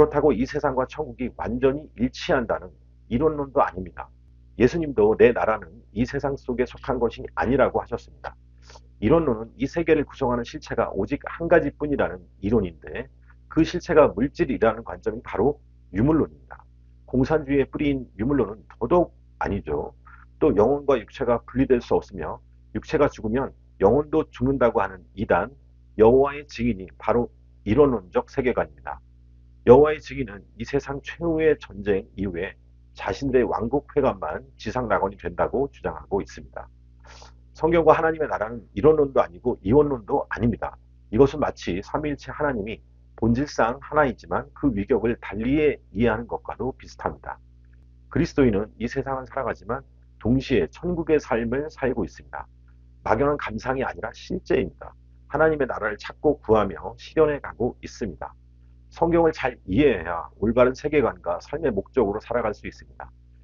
그렇다고 이 세상과 천국이 완전히 일치한다는 이론론도 아닙니다. 예수님도 내 나라는 이 세상 속에 속한 것이 아니라고 하셨습니다. 이론론은 이 세계를 구성하는 실체가 오직 한 가지뿐이라는 이론인데 그 실체가 물질이라는 관점이 바로 유물론입니다. 공산주의의 뿌리인 유물론은 더더욱 아니죠. 또 영혼과 육체가 분리될 수 없으며 육체가 죽으면 영혼도 죽는다고 하는 이단 여호와의 증인이 바로 이론론적 세계관입니다. 여호와의 증인은 이 세상 최후의 전쟁 이후에 자신들의 왕국 회관만 지상 낙원이 된다고 주장하고 있습니다. 성경과 하나님의 나라는 이론론도 아니고 이원론도 아닙니다. 이것은 마치 삼위일체 하나님이 본질상 하나이지만 그 위격을 달리 이해하는 것과도 비슷합니다. 그리스도인은 이 세상을 살아가지만 동시에 천국의 삶을 살고 있습니다. 막연한 감상이 아니라 실제입니다. 하나님의 나라를 찾고 구하며 실현해 가고 있습니다. 성경을 잘 이해해야 올바른 세계관과 삶의 목적으로 살아갈 수 있습니다.